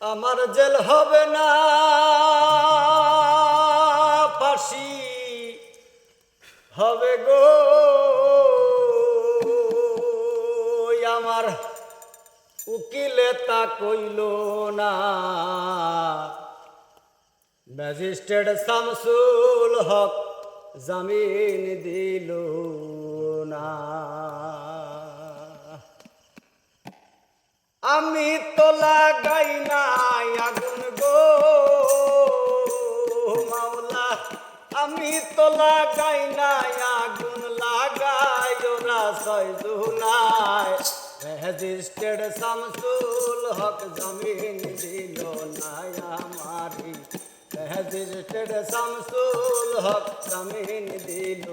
আমার জেল হবে না। ফাঁসি হবে গো। আমার উকিলে তা কইল না। ম্যাজিস্ট্রেট শামসুল হক জামিন দিল না। আমি তো লাগাই নাই লাগাই নাই, আগুন লাগাই ওরা জুলাই রেজিস্টার্ড শামসুল হক জমিন দিল নাই আমারি। রেজিস্টার্ড শামসুল হক জমিন দিল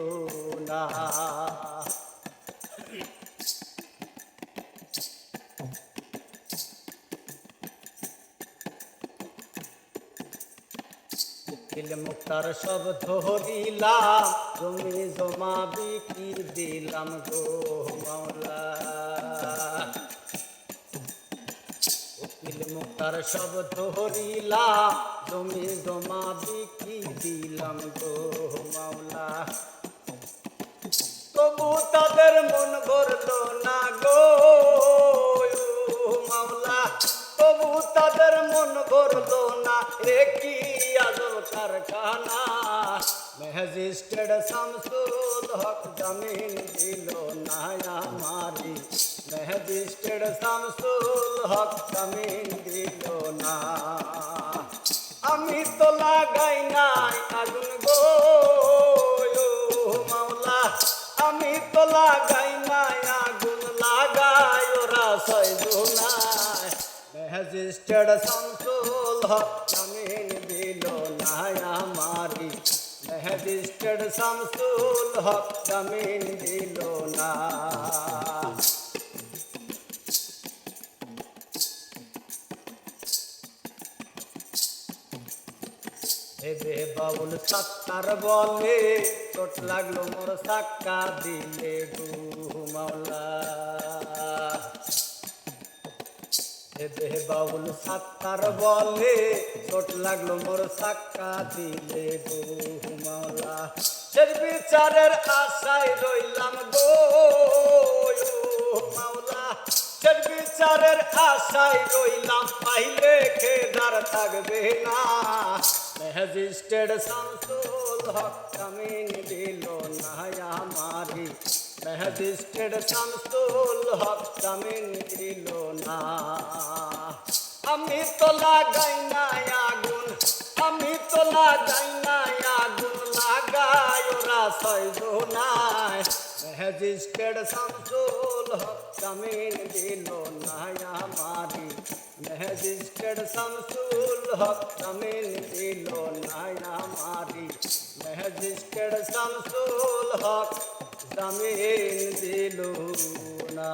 না। উকিল মুক্তার সব ধরিলাম জমি জমা বিক্রি দিলাম গো মাওলা। উকিল মুক্তার সব ধরিলাম জমি জমা বিক্রি দিলাম গো মাওলা। তবু তাদের মন ভরল না গো, মাওলা। তবু তাদের কারখানা। ম্যাজিস্ট্রেট শামসুল হক জামিন দিল না আমারি ম্যাজিস্ট্রেট শামসুল হক জামিন দিল না আমি তো লাগাই নাই আগুন গো মাওলা। আমি তো লাগাই নাই আগুন লাগাই, ওরা ছয় জোনায় ম্যাজিস্ট্রেট শামসুল হক ম্যাজিস্ট্রেট শামসুল হক জামিন দিল না হেবে বাউল সাত্তার বলে চোট লাগল মোর সাক্কা দিলে গু মাওলা হেবে বাউল সাত্তার বলে, চোট লাগল মোর সাক্কা দিলে গু মাওলা শেষ বিচারের আশায় রইলাম গো মাওলা শেষ বিচারের আশায় রইলাম, পাইলে খেদার থাকবে না। ম্যাজিস্ট্রেট শামসুল হক জামিন দিল না আমারি ম্যাজিস্ট্রেট শামসুল হক জামিন দিল না। আমি তো লাগাই না আগুন, আমি তো লাগাই না আগুন, লাগাই ওরা ছয় জোনায় ম্যাজিস্ট্রেট শামসুল হক জামিন দিল না আমারি। ম্যাজিস্ট্রেট শামসুল হক জামিন দিল না আমারি। ম্যাজিস্ট্রেট শামসুল হক জামিন দিল না।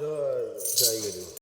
জয় জয় গুরু।